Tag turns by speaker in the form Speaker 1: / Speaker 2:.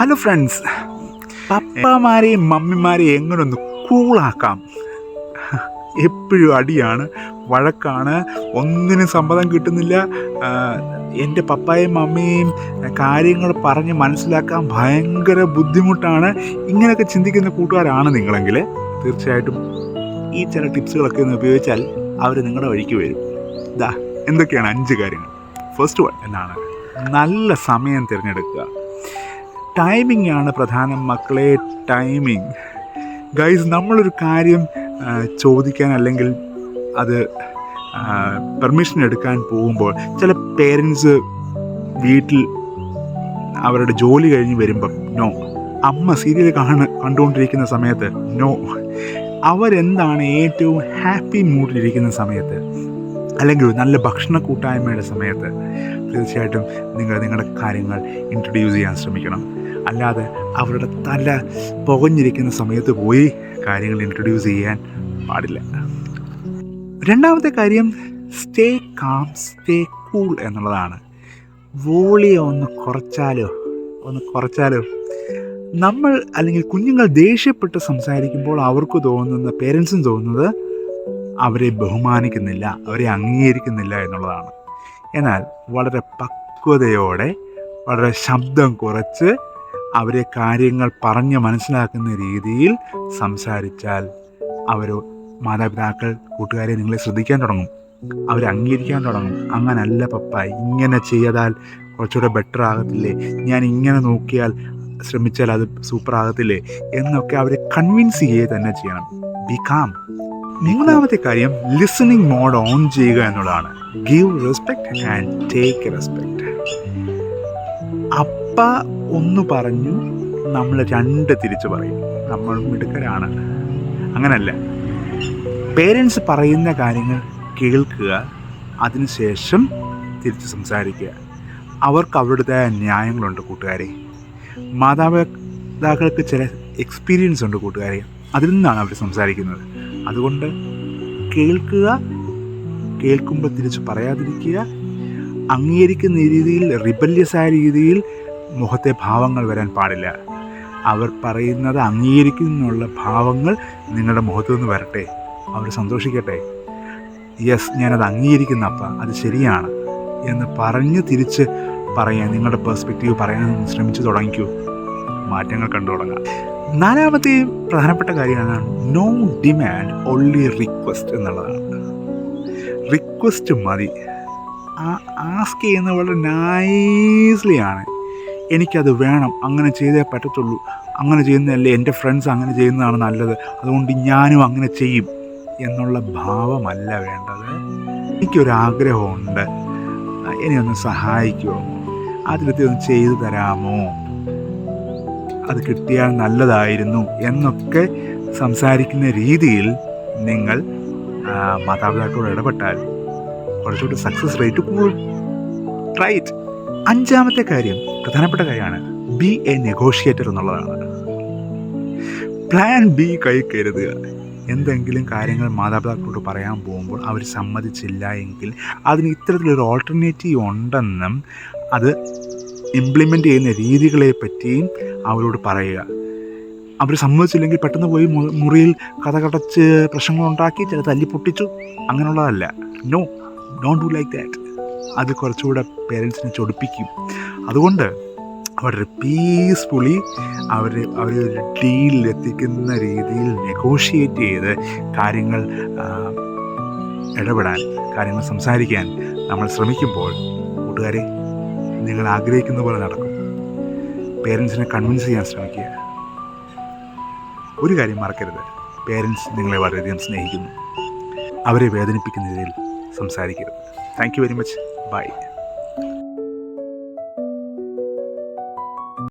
Speaker 1: Hello friends പപ്പമാരെയും മമ്മിമാരെയും എങ്ങനെ ഒന്ന് കൂളാക്കാം. എപ്പോഴും അടിയാണ് വഴക്കാണ് ഒന്നിനും സമ്മതം കിട്ടുന്നില്ല. എന്റെ പപ്പായും മമ്മിയും കാര്യങ്ങൾ പറഞ്ഞ് മനസ്സിലാക്കാൻ ഭയങ്കര ബുദ്ധിമുട്ടാണ്. ഇങ്ങനെയൊക്കെ ചിന്തിക്കുന്ന കൂട്ടുകാരാണ് നിങ്ങളെങ്കിൽ. തീർച്ചയായിട്ടും ഈ ചില ടിപ്സുകളൊക്കെ ഒന്ന് ഉപയോഗിച്ചാൽ അവർ നിങ്ങളുടെ വഴിക്ക് വരും. ഇതാ എന്തൊക്കെയാണ് അഞ്ച് കാര്യങ്ങൾ. ഫസ്റ്റ് വൺ എന്നാണ് നല്ല സമയം തിരഞ്ഞെടുക്കുക. ടൈമിംഗ് ആണ് പ്രധാനം മക്കളെ ടൈമിംഗ് ഗൈസ് നമ്മളൊരു കാര്യം ചോദിക്കാൻ അല്ലെങ്കിൽ അത് പെർമിഷൻ എടുക്കാൻ പോകുമ്പോൾ ചില പേരൻസ് വീട്ടിൽ അവരുടെ ജോലി കഴിഞ്ഞ് വരുമ്പം നോ അമ്മ സീരിയൽ കാണ കണ്ടുകൊണ്ടിരിക്കുന്ന സമയത്ത് നോ അവരെന്താണ് ഏറ്റവും ഹാപ്പി മൂഡിലിരിക്കുന്ന സമയത്ത്? അല്ലെങ്കിൽ ഒരു നല്ല ഭക്ഷണ കൂട്ടായ്മയുടെ സമയത്ത്? തീർച്ചയായിട്ടും നിങ്ങൾ നിങ്ങളുടെ കാര്യങ്ങൾ ഇൻട്രൊഡ്യൂസ് ചെയ്യാൻ ശ്രമിക്കണം. അല്ലാതെ അവരുടെ തല പുകഞ്ഞിരിക്കുന്ന സമയത്ത് പോയി കാര്യങ്ങൾ ഇൻട്രൊഡ്യൂസ് ചെയ്യാൻ പാടില്ല. രണ്ടാമത്തെ കാര്യം സ്റ്റേ കാം സ്റ്റേ കൂൾ എന്നുള്ളതാണ്. വോളിയം ഒന്ന് കുറച്ചാലോ ഒന്ന് കുറച്ചാലോ. നമ്മൾ അല്ലെങ്കിൽ കുഞ്ഞുങ്ങൾ ദേഷ്യപ്പെട്ട് സംസാരിക്കുമ്പോൾ അവർക്ക് തോന്നുന്ന പേരൻസും തോന്നുന്നത് അവരെ ബഹുമാനിക്കുന്നില്ല അവരെ അംഗീകരിക്കുന്നില്ല എന്നുള്ളതാണ്. എന്നാൽ വളരെ പക്വതയോടെ വളരെ ശബ്ദം കുറച്ച് അവരെ കാര്യങ്ങൾ പറഞ്ഞ് മനസ്സിലാക്കുന്ന രീതിയിൽ സംസാരിച്ചാൽ അവർ മാതാപിതാക്കൾ കൂട്ടുകാരെ നിങ്ങളെ ശ്രദ്ധിക്കാൻ തുടങ്ങും. അവർ അംഗീകരിക്കാൻ തുടങ്ങും. അങ്ങനല്ല പപ്പ ഇങ്ങനെ ചെയ്താൽ കുറച്ചുകൂടെ ബെറ്റർ ആകത്തില്ലേ? ഞാൻ ഇങ്ങനെ നോക്കിയാൽ ശ്രമിച്ചാൽ അത് സൂപ്പർ ആകത്തില്ലേ? എന്നൊക്കെ അവരെ കൺവിൻസ് ചെയ്യുക തന്നെ ചെയ്യണം. ബിക്കാം മൂന്നാമത്തെ കാര്യം ലിസണിങ് മോഡ് ഓൺ ചെയ്യുക എന്നുള്ളതാണ്. Give respect and take respect അപ്പ ഒന്ന് പറഞ്ഞു നമ്മൾ രണ്ട് തിരിച്ചു പറയും. നമ്മൾ മിടുക്കരാണ്. അങ്ങനല്ല. പേരൻസ് പറയുന്ന കാര്യങ്ങൾ കേൾക്കുക അതിനുശേഷം തിരിച്ച് സംസാരിക്കുക. അവർക്ക് അവരുടേതായ ന്യായങ്ങളുണ്ട് കൂട്ടുകാരെ. മാതാപിതാക്കൾക്ക് ചില എക്സ്പീരിയൻസ് ഉണ്ട് കൂട്ടുകാരെ. അതിൽ നിന്നാണ് അവർ സംസാരിക്കുന്നത്. അതുകൊണ്ട് കേൾക്കുക കേൾക്കുമ്പോൾ തിരിച്ച് പറയാതിരിക്കുക അംഗീകരിക്കുന്ന രീതിയിൽ റിബല്യസ് ആയ രീതിയിൽ മുഖത്തെ ഭാവങ്ങൾ വരാൻ പാടില്ല. അവർ പറയുന്നത് അംഗീകരിക്കുന്നുള്ള ഭാവങ്ങൾ നിങ്ങളുടെ മുഖത്തു നിന്ന് വരട്ടെ. അവർ സന്തോഷിക്കട്ടെ. യെസ് ഞാനത് അംഗീകരിക്കുന്ന അപ്പ. അത് ശരിയാണ് എന്ന് പറഞ്ഞ് തിരിച്ച് പറയാൻ നിങ്ങളുടെ പെർസ്പെക്റ്റീവ് പറയാൻ ശ്രമിച്ചു തുടങ്ങിക്കൂ. മാറ്റങ്ങൾ കണ്ടു തുടങ്ങാം. നാലാമത്തെ പ്രധാനപ്പെട്ട കാര്യമാണ് നോ ഡിമാൻഡ് ഓൺലി റിക്വസ്റ്റ് എന്നുള്ളതാണ്. റിക്വസ്റ്റ് മതി. ആസ്ക് ചെയ്യുന്നത് വളരെ നൈസ്ലി ആണ്. എനിക്കത് വേണം. അങ്ങനെ ചെയ്തേ പറ്റത്തുള്ളൂ. അങ്ങനെ ചെയ്യുന്നതല്ലേ എന്റെ ഫ്രണ്ട്സ് അങ്ങനെ ചെയ്യുന്നതാണ് നല്ലത്. അതുകൊണ്ട് ഞാനും അങ്ങനെ ചെയ്യും എന്നുള്ള ഭാവമല്ല വേണ്ടത്. എനിക്കൊരാഗ്രഹമുണ്ട്. എന്നെ ഒന്ന് സഹായിക്കുമോ? അതിലത്തെ ഒന്ന് ചെയ്തു തരാമോ? അത് കിട്ടിയാൽ നല്ലതായിരുന്നു എന്നൊക്കെ സംസാരിക്കുന്ന രീതിയിൽ നിങ്ങൾ മാതാപിതാക്കളോട് ഇടപെട്ടാൽ കുറച്ചുകൂടി സക്സസ് റേറ്റ് കൂടും. റൈറ്റ് അഞ്ചാമത്തെ കാര്യം. പ്രധാനപ്പെട്ട കാര്യമാണ്. ബി എ നെഗോഷിയേറ്റർ എന്നുള്ളതാണ്. പ്ലാൻ ബി കൈ കരുതുക. എന്തെങ്കിലും കാര്യങ്ങൾ മാതാപിതാക്കളോട് പറയാൻ പോകുമ്പോൾ അവർ സമ്മതിച്ചില്ല എങ്കിൽ അതിന് ഇത്തരത്തിലൊരു ഓൾട്ടർനേറ്റീവ് ഉണ്ടെന്നും അത് ഇംപ്ലിമെന്റ് ചെയ്യുന്ന രീതികളെ പറ്റിയും അവരോട് പറയുക. അവർ സമ്മതിച്ചില്ലെങ്കിൽ പെട്ടെന്ന് പോയി മുറിയിൽ കഥ കടച്ച് പ്രശ്നങ്ങളുണ്ടാക്കി ചില തല്ലി പൊട്ടിച്ചു. അങ്ങനെയുള്ളതല്ല. No don't do like that അത് കുറച്ചുകൂടെ പേരൻസിനെ ചൊടിപ്പിക്കും. അതുകൊണ്ട് അവരുടെ പീസ്ഫുള്ളി അവർ അവർ ഒരു ഡീലിലെത്തിക്കുന്ന രീതിയിൽ നെഗോഷിയേറ്റ് ചെയ്ത് കാര്യങ്ങൾ ഇടപെടാൻ കാര്യങ്ങൾ സംസാരിക്കാൻ നമ്മൾ ശ്രമിക്കുമ്പോൾ കൂട്ടുകാരെ നിങ്ങൾ ആഗ്രഹിക്കുന്ന പോലെ നടക്കും. പേരൻസിനെ കൺവിൻസ് ചെയ്യാൻ ശ്രമിക്കുക. ഒരു കാര്യം മറക്കരുത്. പേരൻസ് നിങ്ങളെ വളരെയധികം സ്നേഹിക്കുന്നു. അവരെ വേദനിപ്പിക്കുന്ന രീതിയിൽ സംസാരിക്കരുത്. Thank you very much bye